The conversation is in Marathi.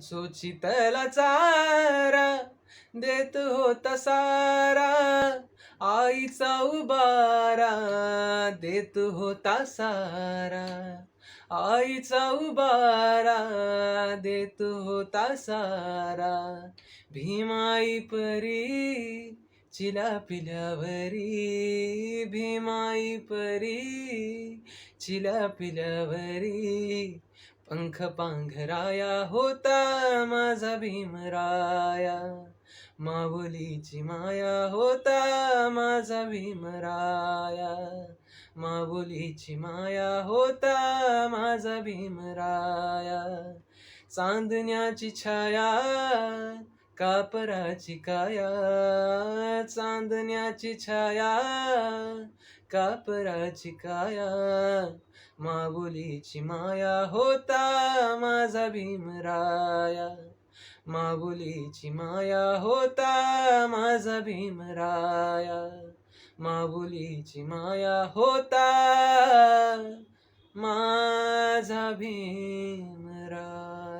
सोचितला चारा देत होता सारा. आईचा उबारा देत होता सारा. आईचा उबारा देत होता सारा. भीमाई परी चिला पिलावरी भीमाई परी चिला पिलावरी पंख पांघराया होता माझा भीमराया. माऊलीची माया होता माझा भीमराया. माऊलीची माया होता माझा भीमराया. चांदण्याची छाया कापराची काया चांदण्याची छाया. कापराची काया माबुलीची माया होता माझा भीमराया. माबुलीची माया होता माझा भीमराया. माबुलीची माया होता माझा भीमराया.